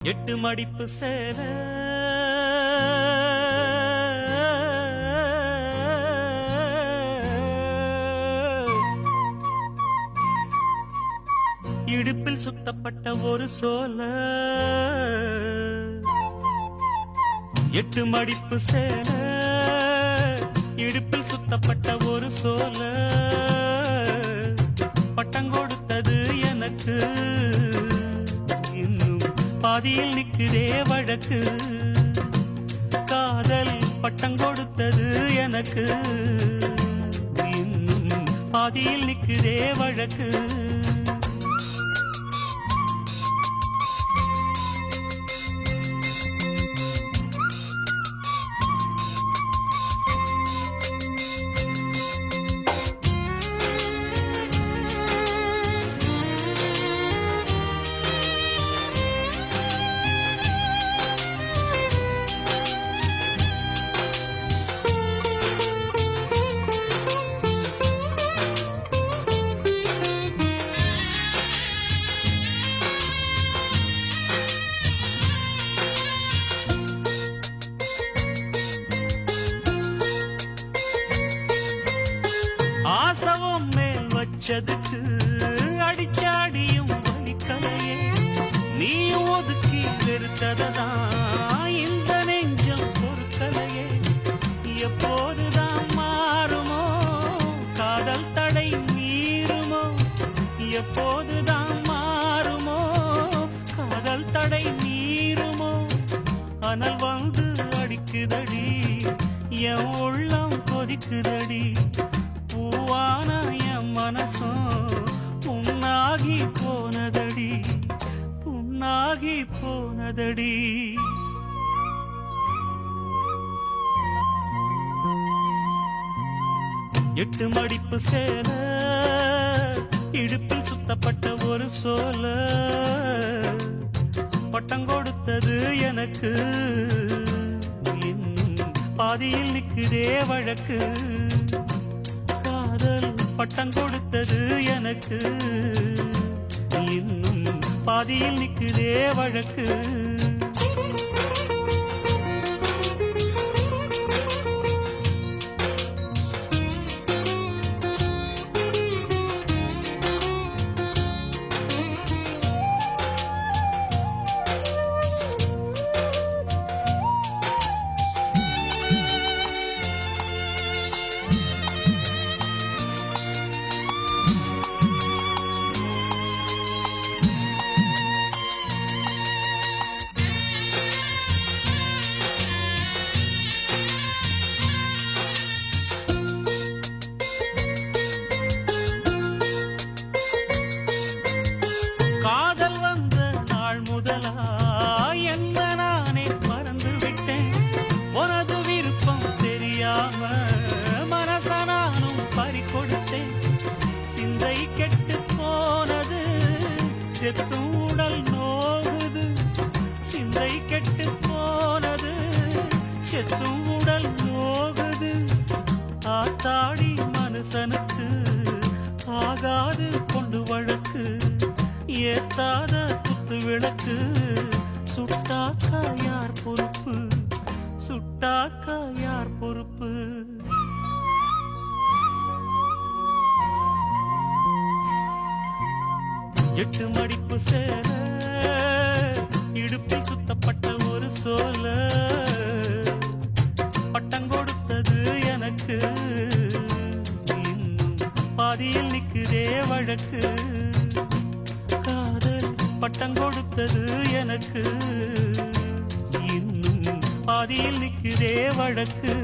எட்டு மடிப்பு சேல இடுப்பில் சுத்தப்பட்ட ஒரு சோல எட்டு மடிப்பு சேல இடுப்பில் சுத்தப்பட்ட ஒரு சோல பட்டம் கொடுத்தது எனக்கு. பாதியில் நிற்குதே வழக்கு. காதல் பட்டம் கொடுத்தது எனக்கு. இன்னும் பாதியில் நிற்குதே வழக்கு. ஆசவம் மேல் வச்சதுக்கு அடிச்சாடியும் வலிக்கலையே. நீ ஒதுக்கி வெறுத்ததான் இந்த நெஞ்சம் பொறுக்கலையே. எப்போதுதான் மாறுமோ காதல் தடை மீறுமோ எப்போதுதான் மாறுமோ காதல் தடை மீறுமோ. அனல் வந்து அடிக்குதடி என் உள்ளம் கொதிக்குதடி. போனதடி எட்டு மடிப்பு சேல இடுப்பில் சுத்தப்பட்ட ஒரு சோல. பட்டம் கொடுத்தது எனக்கு. பாதியில் நிற்குதே வழக்கு. காதல் பட்டம் கொடுத்தது எனக்கு. பாதியில் நிற்குதே வழக்கு. செத்தும் உடல் நோகுது. சிந்தை கெட்டு போனது. செத்தும் உடல் நோகுது. ஆத்தாடி மனுஷனுக்கு ஆகாது கொண்டு வழக்கு. ஏத்தாத குத்து விளக்கு. சுட்டாக்கா யார் பொறுப்பு? சுட்டாக்கா யார் பொறுப்பு? எட்டு மடிப்பு சேர இடுப்பில் சுத்தப்பட்ட ஒரு சோல பட்டம் கொடுத்தது எனக்கு. பாதியில் நிற்குதே வழக்கு. காதல் பட்டம் கொடுத்தது எனக்கு. இன்னும் பாதியில் நிற்குதே வழக்கு.